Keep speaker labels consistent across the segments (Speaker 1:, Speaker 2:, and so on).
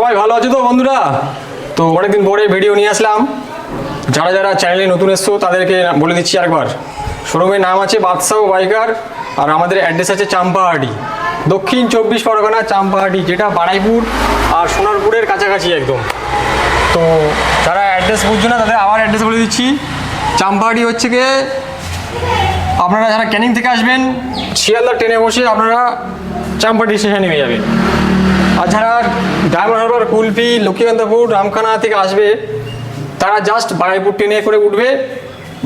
Speaker 1: সবাই ভালো আছো তো বন্ধুরা? তো অনেকদিন পরে ভিডিও নিয়ে আসলাম। যারা যারা চ্যানেলে নতুন এসছো, তাদেরকে বলে দিচ্ছি একবার শোরুমের নাম আছে বাদশাহ বাইকার, আর আমাদের অ্যাড্রেস আছে চাম্পাহাটি। দক্ষিণ চব্বিশ পরগনা, চাম্পাহাটি, যেটা বাড়াইপুর আর সোনারপুরের কাছাকাছি একদম। তো যারা অ্যাড্রেস বুঝছ না, তাদের আবার অ্যাড্রেস বলে দিচ্ছি। চাম্পাহাটি হচ্ছে গিয়ে, আপনারা যারা ক্যানিং থেকে আসবেন, শিয়ালদা ট্রেনে বসে আপনারা চাম্পাহাটি স্টেশনে নেমে যাবেন। আর যারা কুলপি লক্ষ্মীকান্তপুর রামখানা থেকে আসবে। তারা জাস্ট বারাইপুর ট্রেনে করে উঠবে।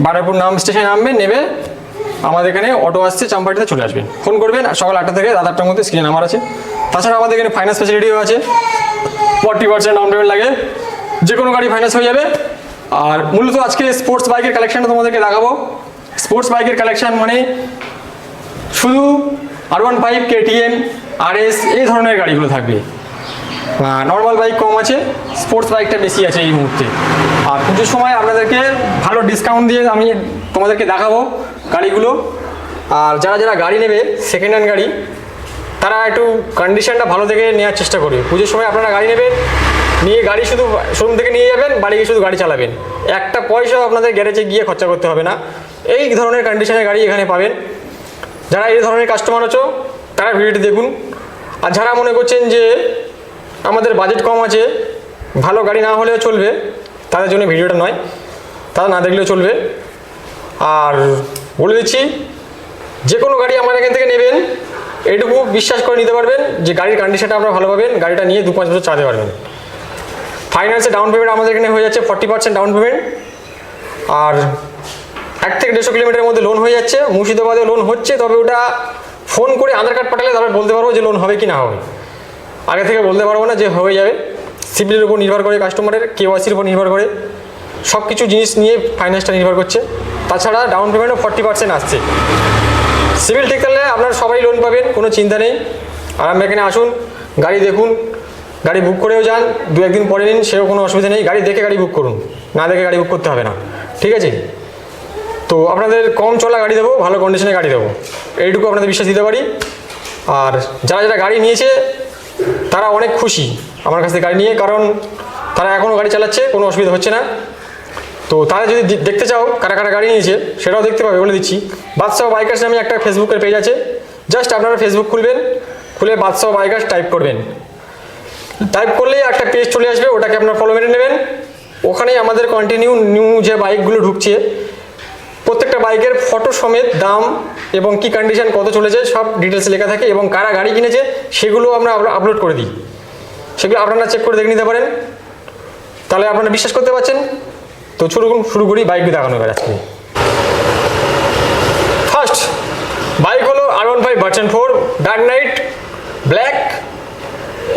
Speaker 1: বারাইপুর নাম স্টেশনে নামবে নেবে আমাদের এখানে অটো আসছে চাম্পাটিতে চলে আসবেন ফোন করবেন, সকাল আটটা থেকে রাত আটটার মধ্যে স্ক্রিনে নাম্বার আছে। তাছাড়া আমাদের এখানে ফাইন্যান্স ফেসিলিটিও আছে। ফর্টি পার্সেন্ট ডাউন পেমেন্ট লাগে। যে কোনো গাড়ি ফাইন্যান্স হয়ে যাবে। আর মূলত আজকে স্পোর্টস বাইকের কালেকশনটা তোমাদেরকে দেখাবো। স্পোর্টস বাইকের কালেকশান মানে শুধু R one five KTM R S এই ধরনের গাড়িগুলো থাকবে। নর্মাল বাইক কম আছে স্পোর্টস বাইকটা বেশি আছে এই মুহূর্তে। আর পুজোর সময় আপনাদেরকে ভালো ডিসকাউন্ট দিয়ে আমি তোমাদেরকে দেখাবো গাড়িগুলো। আর যারা যারা গাড়ি নেবে সেকেন্ড হ্যান্ড গাড়ি, তারা একটু কন্ডিশনটা ভালো থেকে নেওয়ার চেষ্টা করবে। পুজোর সময় আপনারা গাড়ি নেবেন, নিয়ে গাড়ি শুধু শোরুম থেকে নিয়ে যাবেন, বাড়ি গিয়ে শুধু গাড়ি চালাবেন। একটা পয়সাও আপনাদের গ্যারেজে গিয়ে খরচা করতে হবে না। এই ধরনের কন্ডিশনের গাড়ি এখানে পাবেন। যারা এই ধরনের কাস্টমার আছো, তারা ভিডিওটি দেখুন। আর যারা মনে করছেন যে আমাদের বাজেট কম আছে, ভালো গাড়ি না হলেও চলবে, তাদের জন্য ভিডিওটা নয়, তারা না দেখলেও চলবে। আর বলে দিচ্ছি, যে কোনো গাড়ি আমার এখান থেকে নেবেন, এটুকু বিশ্বাস করে নিতে পারবেন যে গাড়ির কন্ডিশনটা আপনারা ভালো পাবেন, গাড়িটা নিয়ে দু পাঁচ বছর চালাতে পারবেন। ফাইন্যান্সে ডাউন পেমেন্ট আমাদের এখানে হয়ে যাচ্ছে ফর্টি পার্সেন্ট ডাউন পেমেন্ট আর এক থেকে দেড়শো কিলোমিটারের মধ্যে লোন হয়ে যাচ্ছে মুর্শিদাবাদে লোন হচ্ছে, তবে ওটা ফোন করে আধার কার্ড পাঠালে তারপর বলতে পারব যে লোন হবে কি না হবে। আগে থেকে বলতে পারব না যে হয়ে যাবে। সিভিলের উপর নির্ভর করে কাস্টমারের কেওয়াইসির উপর নির্ভর করে সব কিছু জিনিস নিয়ে ফাইন্যান্সটা নির্ভর করছে। তাছাড়া ডাউন পেমেন্টও ফর্টি পার্সেন্ট আসছে। সিভিল ঠিক থাকলে আপনারা সবাই লোন পাবেন, কোনো চিন্তা নেই। আর আপনি এখানে আসুন, গাড়ি দেখুন, গাড়ি বুক করেও যান, দু একদিন পরে নিন, সেও কোনো অসুবিধা নেই। গাড়ি দেখে গাড়ি বুক করুন, না দেখে গাড়ি বুক করতে হবে না। ঠিক আছে? তো আপনাদের কম চলা গাড়ি দেবো, ভালো কন্ডিশনে গাড়ি দেবো। এইটুকু আপনাদের বিশ্বাস দিতে পারি। আর যারা যারা গাড়ি নিয়েছে তারা অনেক খুশি আমার কাছ গাড়ি নিয়ে, কারণ তারা এখনও গাড়ি চালাচ্ছে, কোনো অসুবিধা হচ্ছে না। তো তারা যদি দেখতে চাও কারা কারা গাড়ি নিয়েছে, সেটাও দেখতে পাবে, বলে দিচ্ছি। বাদশাহ বাইকার্স নামে একটা ফেসবুকের পেজ আছে। জাস্ট আপনারা ফেসবুক খুলবেন, খুলে বাদশাহ বাইকার্স টাইপ করবেন। টাইপ করলেই একটা পেজ চলে আসবে, ওটাকে আপনার ফলো মেরে নেবেন। ওখানেই আমাদের কন্টিনিউ নিউ যে বাইকগুলো ঢুকছে প্রত্যেকটা বাইকের ফটো সমেত দাম এবং কি কন্ডিশন কত চলেছে, সব ডিটেলস লেখা থাকে এবং কারা গাড়ি কিনেছে, সেগুলো আমরা আপলোড করে দিই। সেগুলো আপনারা চেক করে দেখে নিতে পারেন। তাহলে আপনারা বিশ্বাস করতে পারছেন। তো শুরু শুরু করি বাইক দেখানো এবার আজকে। ফার্স্ট বাইক হলো R one five version four dark knight black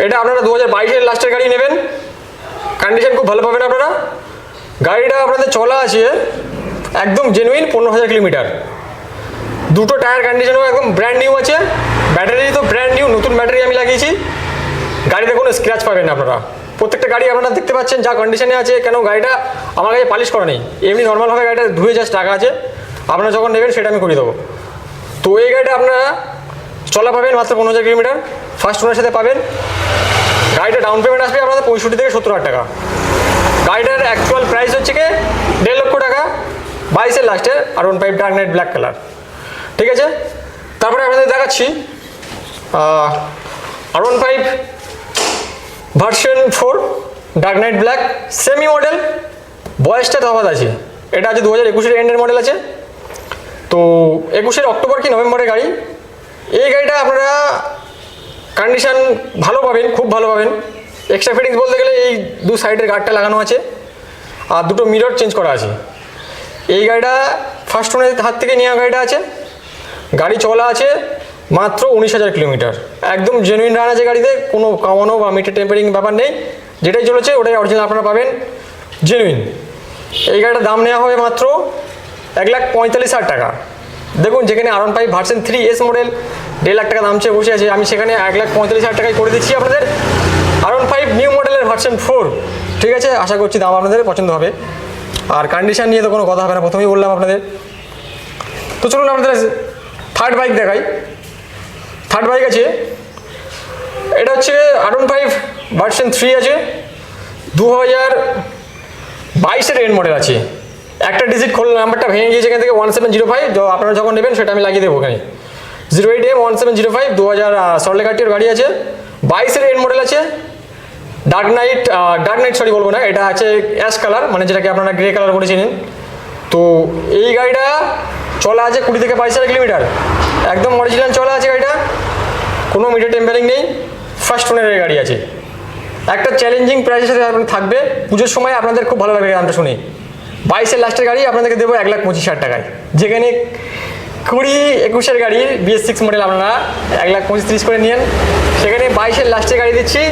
Speaker 1: এটা আপনারা দু হাজার বাইশের লাস্টের গাড়ি নেবেন। কন্ডিশন খুব ভালো পাবেন আপনারা। গাড়িটা আপনাদের চলা আছে একদম জেনুইন পনেরো হাজার কিলোমিটার। দুটো টায়ার কন্ডিশনও একদম ব্র্যান্ড নিউ আছে। ব্যাটারি তো ব্র্যান্ড নিউ নতুন ব্যাটারি আমি লাগিয়েছি। গাড়িতে কোনো স্ক্র্যাচ পাবেন না আপনারা। প্রত্যেকটা গাড়ি আপনারা দেখতে পাচ্ছেন যা কন্ডিশনে আছে, কেন গাড়িটা আমার কাছে পালিশ করা নেই। এমনি নর্মালভাবে গাড়িটা ধুয়ে জাস্ট টাকা আছে। আপনারা যখন নেবেন সেটা আমি করে দেবো। তো এই গাড়িটা আপনারা চলা পাবেন মাত্র পনেরো হাজার কিলোমিটার। ফার্স্ট ওনার সাথে পাবেন। গাড়িটা ডাউন পেমেন্ট আসবে আপনাদের পঁয়ষট্টি থেকে সত্তর হাজার টাকা। গাড়িটার অ্যাকচুয়াল প্রাইস হচ্ছে কি, দেড় লক্ষ টাকা। বাইশের লাস্টে R one five dark knight black colour ঠিক আছে? তারপরে আপনাদের দেখাচ্ছি R one five version four dark knight black semi model বয়সটা তফাত আছে। এটা আছে দু হাজার একুশের এন্ডের মডেল আছে। তো একুশের অক্টোবর কি নভেম্বরের গাড়ি? এই গাড়িটা আপনারা কন্ডিশন ভালো পাবেন, খুব ভালো পাবেন। এক্সট্রা ফিটিংস বলতে গেলে এই দু সাইডের গার্ডটা লাগানো আছে। আর দুটো মিরর চেঞ্জ করা আছে। এই গাড়িটা ফার্স্ট ওনার হাত থেকে নেওয়া গাড়িটা আছে। গাড়ি চলা আছে মাত্র উনিশ হাজার কিলোমিটার। একদম জেনুইন রান আছে গাড়িতে, কোনো কামানো বা মিটার টেম্পারিং ব্যাপার নেই। যেটাই চলেছে ওটাই অরিজিনাল আপনারা পাবেন জেনুইন এই গাড়িটার দাম নেওয়া হবে মাত্র এক লাখ পঁয়তাল্লিশ হাজার টাকা। দেখুন, যেখানে R one five version three S model দেড় লাখ টাকা দাম চেয়ে বসে আছে। আমি সেখানে এক লাখ পঁয়তাল্লিশ হাজার টাকায় করে দিচ্ছি আপনাদের। আর ওয়ান ফাইভ নিউ মডেলের ভার্সন ফোর ঠিক আছে, আশা করছি দাম আপনাদের পছন্দ হবে। আর কন্ডিশন নিয়ে তো কোনো কথা হবে না। প্রথমেই বললাম আপনাদের। তো চলুন আপনাদের থার্ড বাইক দেখাই। থার্ড বাইক আছে। এটা হচ্ছে আরন ফাইভ ভার্সন থ্রি আছে। দু হাজার বাইশের এন্ড মডেল আছে। একটা ডিজিট খোল নাম্বারটা ভেঙে গিয়েছে এখান থেকে ওয়ান সেভেন জিরো ফাইভ তো আপনারা যখন নেবেন সেটা আমি লাগিয়ে দেবো ওখানে। Zero eight M one seven zero five দু হাজার সরলেকাটির গাড়ি আছে। বাইশের এন্ড মডেল আছে। Dark knight dark knight sorry বলব না, এটা আছে অ্যাশ কালার মানে যেটাকে আপনারা গ্রে কালার বলে চেনেন। তো এই গাড়িটা চলা আছে কুড়ি থেকে বাইশ হাজার কিলোমিটার। একদম অরিজিনাল চলা আছে গাড়িটা, কোনো মিটার টেম্পারিং নেই ফার্স্ট ওনারের গাড়ি আছে। একটা চ্যালেঞ্জিং প্রাইসের সাথে আপনার থাকবে, পুজোর সময় আপনাদের খুব ভালো লাগবে গানটা শুনে। বাইশের লাস্টের গাড়ি আপনাদেরকে দেবো এক লাখ পঁচিশ হাজার টাকায়। যেখানে কুড়ি একুশের গাড়ি বিএস সিক্স মডেল আপনারা এক লাখ পঁচিশ তিরিশ করে নিন সেখানে বাইশের লাস্টের গাড়ি দিচ্ছি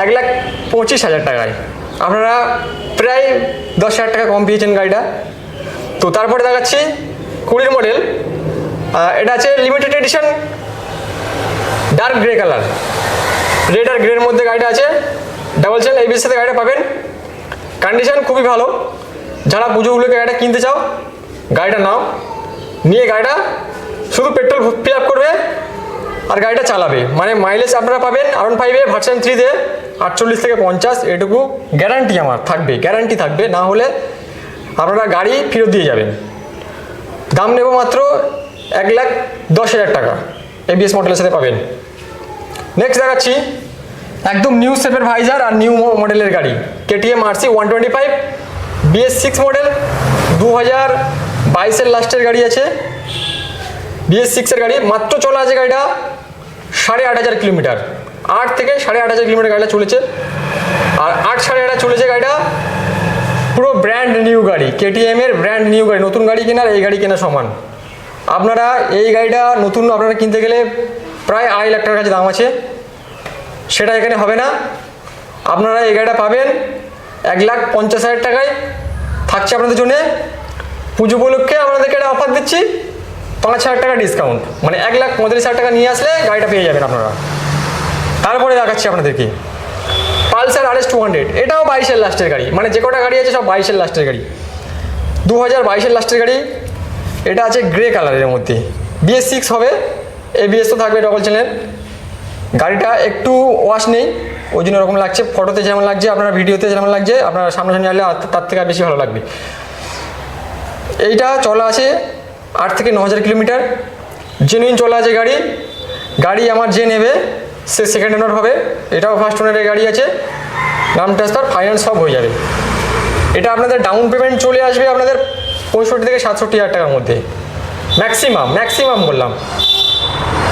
Speaker 1: এক লাখ পঁচিশ হাজার টাকায়। আপনারা প্রায় দশ হাজার টাকা কম পেয়েছেন গাড়িটা। তো তারপরে দেখাচ্ছি কুড়ির মডেল। এটা আছে limited edition dark grey colour red আর গ্রের মধ্যে গাড়িটা আছে। ডাবল চেন এই সাথে গাড়িটা পাবেন। কন্ডিশন খুবই ভালো। যারা পুজোগুলোকে গাড়িটা কিনতে চাও, গাড়িটা নাও। নিয়ে গাড়িটা শুধু পেট্রোল ফিল আপ করবে। আর গাড়িটা চালাবে। মানে মাইলেজ আপনারা পাবেন আরন ফাইভে ভার্সন থ্রিতে আটচল্লিশ থেকে পঞ্চাশ, এটুকু গ্যারান্টি আমার, থাকবে গ্যারান্টি থাকবে। না হলে আপনারা গাড়ি ফেরত দিয়ে যাবেন। দাম নেব মাত্র এক লাখ দশ হাজার টাকা। এবিএস মডেলের সাথে পাবেন। নেক্সট দেখাচ্ছি। একদম নিউ শেপের ভাইজার আর নিউ মডেলের গাড়ি। KTM RC one twenty five BS six model দু হাজার বাইশের লাস্টের গাড়ি আছে। বিএস সিক্সের গাড়ি, মাত্র চলা আছে গাড়িটা সাড়ে আট হাজার কিলোমিটার। আট থেকে সাড়ে আট হাজার কিলোমিটার গাড়িটা চলেছে। আর আট সাড়ে আট চলেছে গাড়িটা পুরো ব্র্যান্ড নিউ গাড়ি কেটিএম এর ব্র্যান্ড নিউ গাড়ি, নতুন গাড়ি কেনার, এই গাড়ি কেনা সমান। আপনারা এই গাড়িটা নতুন আপনারা কিনতে গেলে প্রায় আড়াই লাখ টাকার কাছে দাম আছে। সেটা এখানে হবে না। আপনারা এই গাড়িটা পাবেন এক লাখ পঞ্চাশ হাজার টাকায়। থাকছে আপনাদের জন্যে। পুজো উপলক্ষে আপনাদেরকে একটা অফার দিচ্ছি। পাঁচ হাজার টাকা ডিসকাউন্ট মানে এক লাখ পঁয়তাল্লিশ হাজার টাকা নিয়ে আসলে গাড়িটা পেয়ে যাবেন আপনারা। তারপরে দেখাচ্ছি আপনাদেরকে। Pulsar R S two hundred এটাও বাইশের লাস্টের গাড়ি। মানে যে কটা গাড়ি আছে সব বাইশের লাস্টের গাড়ি। দু হাজার বাইশের লাস্টের গাড়ি। এটা আছে গ্রে কালারের মধ্যে। বিএস সিক্স হবে। এবিএস তো থাকবে ডবল চ্যানেল গাড়িটা একটু ওয়াশ নেই। ওই জন্য ওরকম লাগছে। ফটোতে যেমন লাগছে, আপনার ভিডিওতে যেমন লাগছে, আপনার সামনাসামনি আসলে তার থেকে বেশি ভালো লাগবে। এইটা চলা আছে আট থেকে ন হাজার কিলোমিটার। জেনুইন চলা আছে গাড়ি। গাড়ি আমার যে নেবে, সে সেকেন্ড ওনার হবে। এটাও ফার্স্ট ওনারের গাড়ি আছে। নাম ট্রান্সফার ফাইন্যান্স সব হয়ে যাবে। এটা আপনাদের ডাউন পেমেন্ট চলে আসবে আপনাদের পঁয়ষট্টি থেকে সাতষট্টি হাজার টাকার মধ্যে। ম্যাক্সিমাম ম্যাক্সিমাম বললাম।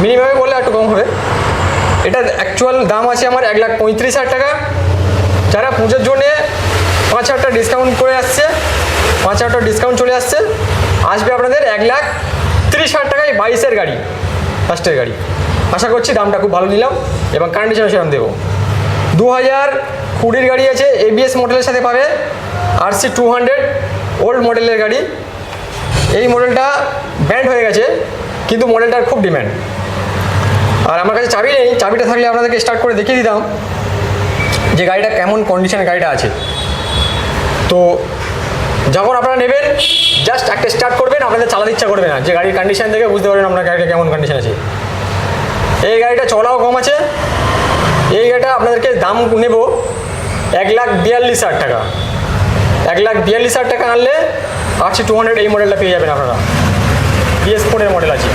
Speaker 1: মিনিমামে বললে একটু কম হবে। এটার অ্যাকচুয়াল দাম আছে আমার এক লাখ পঁয়ত্রিশ হাজার টাকা। যারা পুজোর জন্যে পাঁচ হাজার টাকা ডিসকাউন্ট করে আসছে, পাঁচ হাজার টাকা ডিসকাউন্ট চলে আসছে। আসবে আপনাদের এক লাখ তিরিশ হাজার টাকায় বাইশের গাড়ি, ফার্স্টের গাড়ি। আশা করছি দামটা খুব ভালো নিলাম এবং কন্ডিশন সেরকম দেবো। দু হাজার কুড়ির গাড়ি আছে এবিএস মডেলের সাথে পাবে আরসি টু হান্ড্রেড ওল্ড মডেলের গাড়ি। এই মডেলটা ব্যান্ড হয়ে গেছে, কিন্তু মডেলটার খুব ডিম্যান্ড আর আমার কাছে চাবি নেই, চাবিটা থাকলে আপনাদেরকে স্টার্ট করে দেখিয়ে দিতাম যে গাড়িটা কেমন কন্ডিশনে গাড়িটা আছে। তো যখন আপনারা নেবেন জাস্ট একটা স্টার্ট করবেন, আপনাদের চালাতে ইচ্ছা করবে না। যে গাড়ির কন্ডিশন দেখে বুঝতে পারবেন আপনার গাড়িটা কেমন কন্ডিশন আছে। এই গাড়িটা চলাও কম আছে। এই গাড়িটা আপনাদেরকে দাম নেব এক লাখ বিয়াল্লিশ হাজার টাকা। এক লাখ বিয়াল্লিশ হাজার টাকা আনলে আটশো টু হান্ড্রেড এই মডেলটা পেয়ে যাবেন আপনারা। বিএস ফোরের মডেল আছে।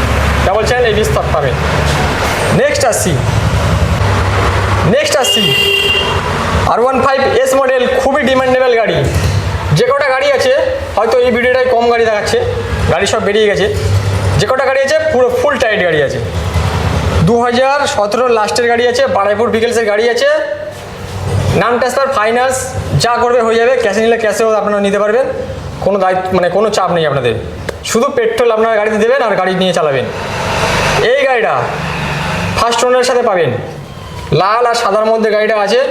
Speaker 1: ডাবল চ্যানেল এই বিএস পাবেন। নেক্সট আসছি। নেক্সট আসছি। R one five S model খুবই ডিমান্ডেবল গাড়ি। যে কটা গাড়ি আছে, হয়তো এই ভিডিওটায় কম গাড়ি দেখাচ্ছে, গাড়ি সব বেরিয়ে গেছে। যে কটা গাড়ি আছে, পুরো ফুল টাইট গাড়ি আছে। দু হাজার সতেরোর লাস্টের গাড়ি আছে, বারাইপুর ভিকেলসের গাড়ি আছে। নাম ট্রান্সফার ফাইন্যান্স যা করবে হয়ে যাবে ক্যাশে নিলে ক্যাশেও আপনারা নিতে পারবেন। কোনো দায়িত্ব মানে কোনো চাপ নেই আপনাদের। শুধু পেট্রোল আপনারা গাড়িতে দেবেন আর গাড়ি নিয়ে চালাবেন। এই গাড়িটা ফার্স্ট ওনারের সাথে পাবেন। লাল আর সাদার মধ্যে গাড়িটা আছে।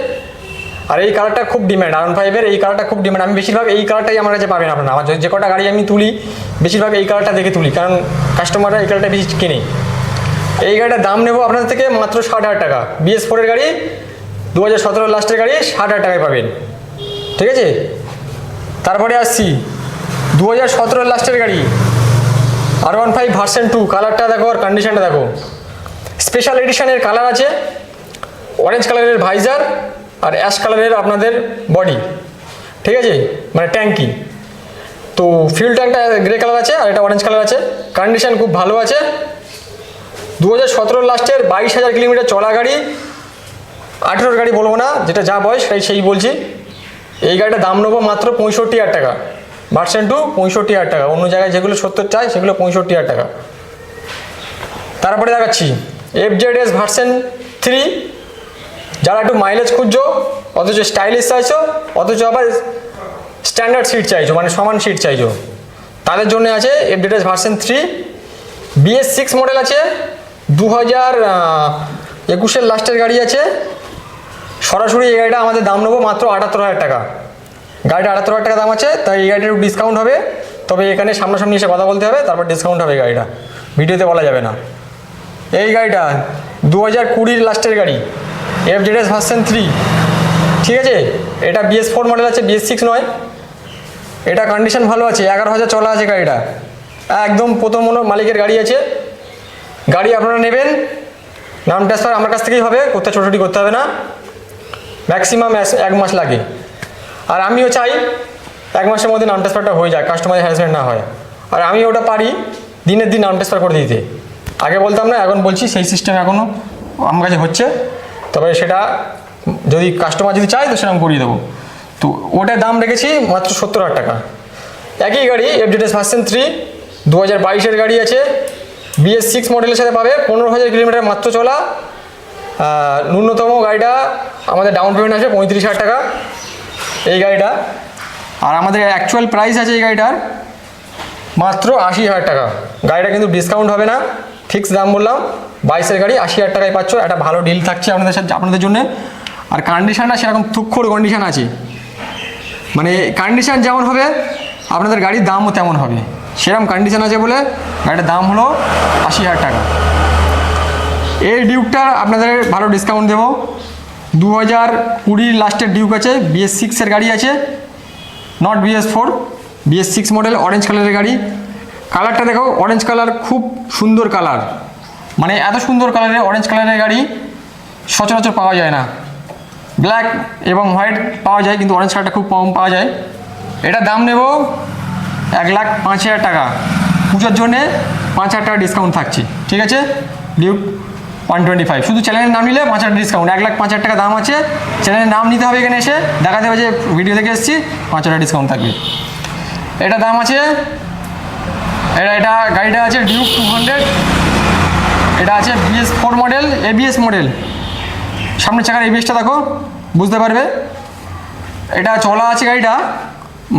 Speaker 1: আর এই কালারটা খুব ডিম্যান্ড আর ফাইভের এই কালারটা খুব ডিম্যান্ড আমি বেশিরভাগ এই কালারটাই আমার কাছে পাবেন আপনারা। আমার যে কটা গাড়ি আমি তুলি, বেশিরভাগ এই কালারটা দেখে তুলি। কারণ কাস্টমাররা এই কালারটা বেশি কিনে। এই গাড়িটার দাম নেব আপনাদের থেকে মাত্র ষাট হাজার টাকা। বিএস ফোরের গাড়ি দু হাজার সতেরো লাস্টের গাড়ি ষাট হাজার টাকায় পাবেন। ঠিক আছে? তারপরে আসছি। দু হাজার সতেরোর লাস্টের গাড়ি। আর ওয়ান ফাইভ ভার্সেন টু কালারটা দেখো আর কন্ডিশনটা দেখো। স্পেশাল এডিশনের কালার আছে। অরেঞ্জ কালারের ভাইজার আর অ্যাশ কালারের আপনাদের বডি, ঠিক আছে? মানে ট্যাঙ্কি। তো ফিউল ট্যাঙ্কটা গ্রে কালার আছে আর এটা অরেঞ্জ কালার আছে। কন্ডিশন খুব ভালো আছে। দু হাজার সতেরো লাস্টের বাইশ হাজার কিলোমিটার চলা গাড়ি, আঠেরোর গাড়ি বলব না, যেটা যা বয়স সেই সেই বলছি। এই গাড়িটার দাম নেব মাত্র পঁয়ষট্টি হাজার টাকা। ভার্সেন টু পঁয়ষট্টি হাজার টাকা। অন্য জায়গায় যেগুলো সত্তর চাই, সেগুলো পঁয়ষট্টি হাজার টাকা। তারপরে দেখাচ্ছি। F Z S version three যারা একটু মাইলেজ খুঁজছো, অথচ স্টাইলিশ চাইছো, অথচ আবার স্ট্যান্ডার্ড সিট চাইছো মানে সমান সিট চাইছো, তাদের জন্য আছে F Z S version three BS six model আছে দু হাজার একুশের লাস্টের গাড়ি আছে, সরাসরি এই গাড়িটা আমাদের দাম নেব মাত্র আটাত্তর হাজার টাকা। গাড়িটা আটাত্তর হাজার টাকা দাম আছে, তাই এই গাড়িটা একটু ডিসকাউন্ট হবে, তবে এখানে সামনাসামনি এসে কথা বলতে হবে, তারপর ডিসকাউন্ট হবে গাড়িটা, ভিডিওতে বলা যাবে না। এই গাড়িটা দু হাজার কুড়ির লাস্টের গাড়ি F Z S version three ঠিক আছে? এটা বিএস ফোর মডেল আছে বিএস সিক্স নয়। এটা কন্ডিশন ভালো আছে, এগারো হাজার চলা আছে গাড়িটা। একদম প্রথম মালিকের গাড়ি আছে। গাড়ি আপনারা নেবেন। নাম ট্রান্সফার আমার কাছ থেকেই হবে করতে ছোটোটি করতে হবে না। ম্যাক্সিমাম এক মাস লাগে। আর আমিও চাই, এক মাসের মধ্যে নাম ট্রান্সফারটা হয়ে যায় কাস্টমার হ্যারাসমেন্ট না হয়। আর আমি ওটা পারি দিনের দিন নাম ট্রান্সফার করে দিতে। আগে বলতাম না, এখন বলছি, সেই সিস্টেম এখনও আমার কাছে হচ্ছে। তবে সেটা যদি কাস্টমার যদি চায় তো সেরকম করিয়ে দেবো। তো ওটার দাম রেখেছি মাত্র সত্তর হাজার টাকা। একই গাড়ি এফডিএস ভার্সেন থ্রি দু হাজার বাইশের গাড়ি আছে বিএস সিক্স মডেলের সাথে পাবে, পনেরো হাজার কিলোমিটার মাত্র চলা। ন্যূনতম গাড়িটা আমাদের ডাউন পেমেন্ট আছে পঁয়ত্রিশ হাজার টাকা, এই গাড়িটা। আর আমাদের অ্যাকচুয়াল প্রাইস আছে এই গাড়িটার মাত্র আশি হাজার টাকা। গাড়িটা কিন্তু ডিসকাউন্ট হবে না ফিক্স দাম বললাম। বাইশের গাড়ি, আশি হাজার টাকায় পাচ্ছ। একটা ভালো ডিল থাকছে আপনাদের সাথে আপনাদের জন্য। আর কন্ডিশনটা সেরকম তুক্ষর কন্ডিশন আছে। মানে কন্ডিশন যেমন হবে, আপনাদের গাড়ির দামও তেমন হবে। সেরকম কন্ডিশন আছে বলে গাড়িটার দাম হলো আশি হাজার টাকা। এই ডিউকটা আপনাদের ভালো ডিসকাউন্ট দেবো। দু হাজার কুড়ির লাস্টের ডিউক আছে বিএস সিক্সের গাড়ি আছে not BS four BS six model orange কালারের গাড়ি। কালারটা দেখো অরেঞ্জ কালার খুব সুন্দর কালার মানে এত সুন্দর কালারের অরেঞ্জ কালারের গাড়ি সচরাচর পাওয়া যায় না। ব্ল্যাক এবং হোয়াইট পাওয়া যায়, কিন্তু অরেঞ্জ কালারটা খুব কম পাওয়া যায়। এটা দাম নেব এক লাখ পাঁচ হাজার টাকা। পুজোর জন্যে পাঁচ হাজার টাকা ডিসকাউন্ট থাকছে, ঠিক আছে? ডিউক ওয়ান টোয়েন্টি ফাইভ শুধু চ্যানেলের নাম নিলে পাঁচ হাজার ডিসকাউন্ট এক লাখ পাঁচ হাজার টাকা দাম আছে। চ্যানেলের নাম নিতে হবে এখানে এসে। দেখাতে হবে যে ভিডিও দেখে এসেছি, পাঁচ হাজার ডিসকাউন্ট থাকবে। এটা দাম আছে এটা এটা গাড়িটা আছে ডিউক টু হান্ড্রেড এটা আছে BS four model ABS model সামনের চাকার এবিএসটা দেখো, বুঝতে পারবে? এটা চলা আছে গাড়িটা,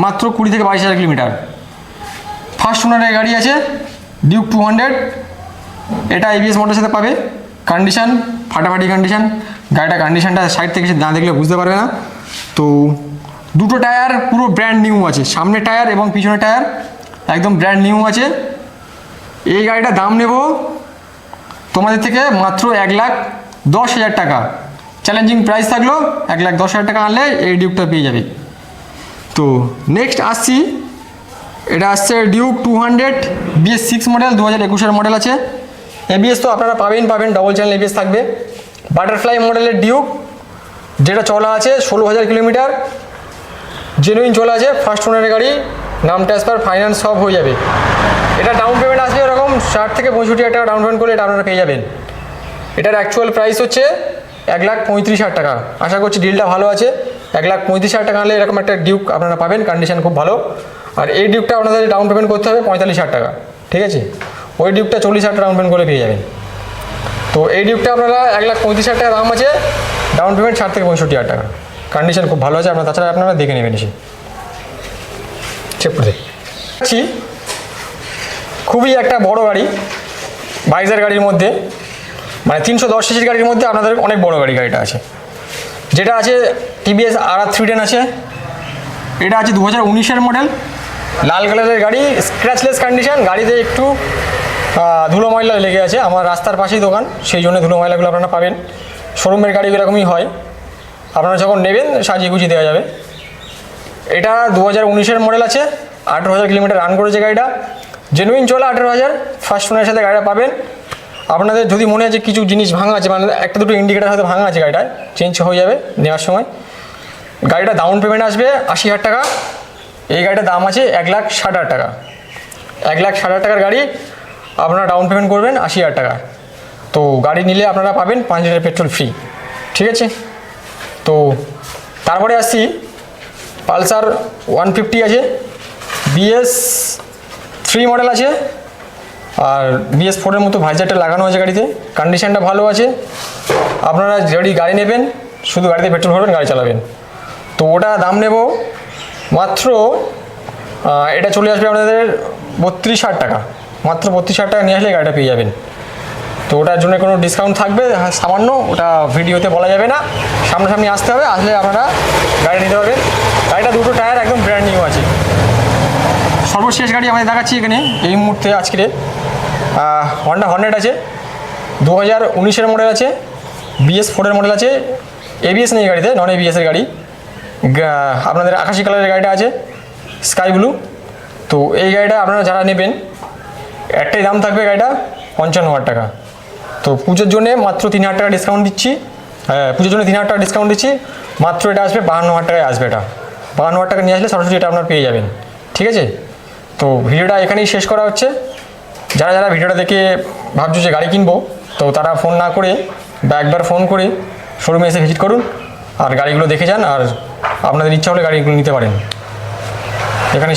Speaker 1: মাত্র কুড়ি থেকে বাইশ হাজার কিলোমিটার। ফার্স্ট ওনারের গাড়ি আছে ডিউক টু হান্ড্রেড এটা এবিএস মোটরের সাথে পাবে কন্ডিশন ফাটাফাটি কন্ডিশন গাড়িটা কন্ডিশনটা সাইড থেকে না দেখলে বুঝতে পারবে না। তো দুটো টায়ার পুরো ব্র্যান্ড নিউ আছে। সামনে টায়ার এবং পিছনে টায়ার একদম ব্র্যান্ড নিউ আছে। এই গাড়িটার দাম নেব তোমাদের থেকে মাত্র এক লাখ দশ হাজার টাকা। চ্যালেঞ্জিং প্রাইস থাকল, এক লাখ দশ হাজার টাকা আনলে এই ডিউকটা পেয়ে যাবে। তো নেক্সট আসছি। এটা আসছে Duke two hundred BS six model দু হাজার একুশের মডেল আছে। এবিএস তো আপনারা পাবেন পাবেন ডবল চ্যানেল এবিএস থাকবে। বাটারফ্লাই মডেলের ডিউক যেটা চলা আছে, ষোলো হাজার কিলোমিটার। জেনুইন চলা আছে ফার্স্ট ওনারের গাড়ি, নাম ট্রান্সফার ফাইন্যান্স সব হয়ে যাবে। এটা ডাউন পেমেন্ট আসবে ষাট থেকে পঁয়ষট্টি হাজার টাকা ডাউন পেমেন্ট করলে এটা আপনারা পেয়ে যাবেন। এটার অ্যাকচুয়াল প্রাইস হচ্ছে এক লাখ পঁয়ত্রিশ হাজার টাকা। আশা করছি ডিলটা ভালো আছে। এক লাখ পঁয়ত্রিশ হাজার টাকা আনলে এরকম একটা ডিউক আপনারা পাবেন কন্ডিশন খুব ভালো। আর এই ডিউকটা আপনাদের ডাউন পেমেন্ট করতে হবে পঁয়তাল্লিশ হাজার টাকা, ঠিক আছে? ওই ডিউকটা চল্লিশ হাজার ডাউন পেমেন্ট করে পেয়ে যাবেন। তো এই ডিউকটা আপনারা এক লাখ পঁয়ত্রিশ হাজার টাকা দাম আছে ডাউন পেমেন্ট ষাট থেকে পঁয়ষট্টি হাজার টাকা। কন্ডিশন খুব ভালো আছে, আপনারা তাছাড়া আপনারা দেখে নেবেন এসে। করে খুবই একটা বড় গাড়ি বাইজার গাড়ির মধ্যে মানে তিনশো দশ সিসির গাড়ির মধ্যে আপনাদের অনেক বড় গাড়ি গাড়িটা আছে। যেটা আছে টিভিএস আর আর আছে, এটা আছে দু হাজার উনিশের মডেল লাল কালারের গাড়ি স্ক্র্যাচলেস কন্ডিশন গাড়িতে একটু ধুলো ময়লা লেগে আছে, আমার রাস্তার পাশেই দোকান, সেই জন্য ধুলো ময়লাগুলো আপনারা পাবেন। শোরুমের গাড়ি এরকমই হয়, আপনারা যখন নেবেন সাজিয়ে গুছিয়ে দেওয়া যাবে। এটা দু হাজার উনিশের মডেল আছে, আঠেরো হাজার কিলোমিটার রান করেছে গাড়িটা জেনুইন চলে আঠেরো হাজার ফার্স্ট ওনারের সাথে গাড়িটা পাবেন। আপনাদের যদি মনে যে কিছু জিনিস ভাঙা আছে মানে একটা দুটো ইন্ডিকেটার হয়তো ভাঙা আছে গাড়িটা চেঞ্জ হয়ে যাবে নেওয়ার সময়। গাড়িটা ডাউন পেমেন্ট আসবে আশি হাজার টাকা। এই গাড়িটার দাম আছে এক লাখ ষাট হাজার টাকা। এক লাখ ষাট হাজার টাকার গাড়ি আপনারা ডাউন পেমেন্ট করবেন আশি হাজার টাকা। তো গাড়ি নিলে আপনারা পাবেন পাঁচ লিটার পেট্রোল ফ্রি ঠিক আছে? তো তারপরে আসছি, পালসার ওয়ান ফিফটি আছে বিএস থ্রি মডেল আছে। আর বিএস ফোরের মতো ভাইজারটা লাগানো আছে গাড়িতে। কন্ডিশনটা ভালো আছে। আপনারা যদি গাড়ি নেবেন শুধু গাড়িতে পেট্রোল ভরবেন গাড়ি চালাবেন। তো ওটা দাম নেব মাত্র এটা চলে আসবে আপনাদের বত্রিশ হাজার টাকা। মাত্র বত্রিশ হাজার টাকা নিয়ে আসলে গাড়িটা পেয়ে যাবেন। তো ওটার জন্য কোনো ডিসকাউন্ট থাকবে হ্যাঁ, সামান্য ওটা ভিডিওতে বলা যাবে না। সামনাসামনি আসতে হবে আসলে আপনারা গাড়ি নিতে পারবেন। গাড়িটা দুটো টায়ার একদম ব্র্যান্ড নিউ আছে সর্বশেষ গাড়ি আমাদের দেখাচ্ছি এখানে, এই মুহূর্তে আজকের হন্ডা হন্ড্রেড আছে দু হাজার উনিশের মডেল আছে বিএস ফোরের মডেল আছে এবিএস নেই গাড়িতে নন এবিএসের গাড়ি। আপনাদের আকাশি কালারের গাড়িটা আছে স্কাই ব্লু তো এই গাড়িটা আপনারা যারা নেবেন, একটাই দাম থাকবে গাড়িটা পঞ্চান্ন হাজার টাকা। তো পুজোর জন্য মাত্র তিন হাজার টাকা ডিসকাউন্ট দিচ্ছি হ্যাঁ পুজোর জন্য তিন হাজার টাকা ডিসকাউন্ট দিচ্ছি, মাত্র এটা আসবে বাহান্ন হাজার টাকায় আসবে এটা। বাহান্ন হাজার টাকা নিয়ে আসলে সরাসরি এটা আপনার পেয়ে যাবেন। ঠিক আছে? তো ভিডিওটা এখানেই শেষ করা হচ্ছে। যারা যারা ভিডিওটা দেখে ভাবছ যে গাড়ি কিনবো, তো তারা ফোন না করে বা একবার ফোন করে শোরুমে এসে ভিজিট করুন আর গাড়িগুলো দেখে যান আর আপনাদের ইচ্ছা হলে গাড়িগুলো নিতে পারেন। এখানে